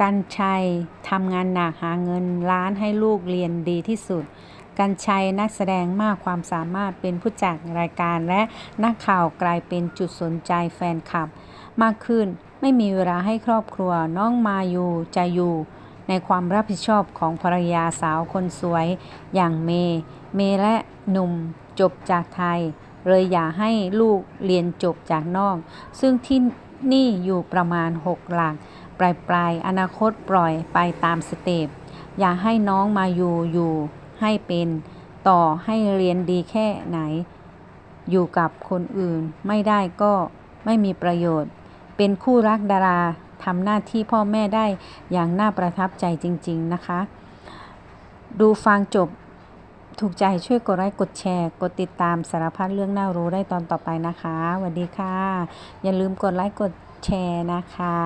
กันชัยทำงานหนักหาเงินล้านให้ลูกเรียนดีที่สุด กันชัยนักแสดงมากความสามารถเป็นผู้จัดรายการและนักข่าวกลายเป็นจุดสนใจแฟนคลับ มากขึ้นไม่มีเวลาให้ครอบครัวน้องมาอยู่จะอยู่ในความรับผิดชอบของภรรยาสาวคนสวย อย่างเมย์เมย์และหนุ่มจบจากไทย เลยอยากให้ลูกเรียนจบจากนอก ซึ่งที่นี่อยู่ประมาณ 6 หลัก ปลายปลายๆอนาคตปล่อยไปตามสเต็ปอย่าให้น้องมาอยู่อยู่ให้เป็นต่อให้เรียนดีแค่ไหน อยู่กับคนอื่นไม่ได้ก็ไม่มีประโยชน์ เป็นคู่รักดาราทำหน้าที่พ่อแม่ได้อย่างน่าประทับใจจริง ๆ นะคะ ดูฟังจบถูกใจช่วยกดไลค์กดแชร์ กดติดตามสารพัดเรื่องน่ารู้ได้ตอนต่อไปนะคะสวัสดีค่ะ อย่าลืมกดไลค์กดแชร์นะคะ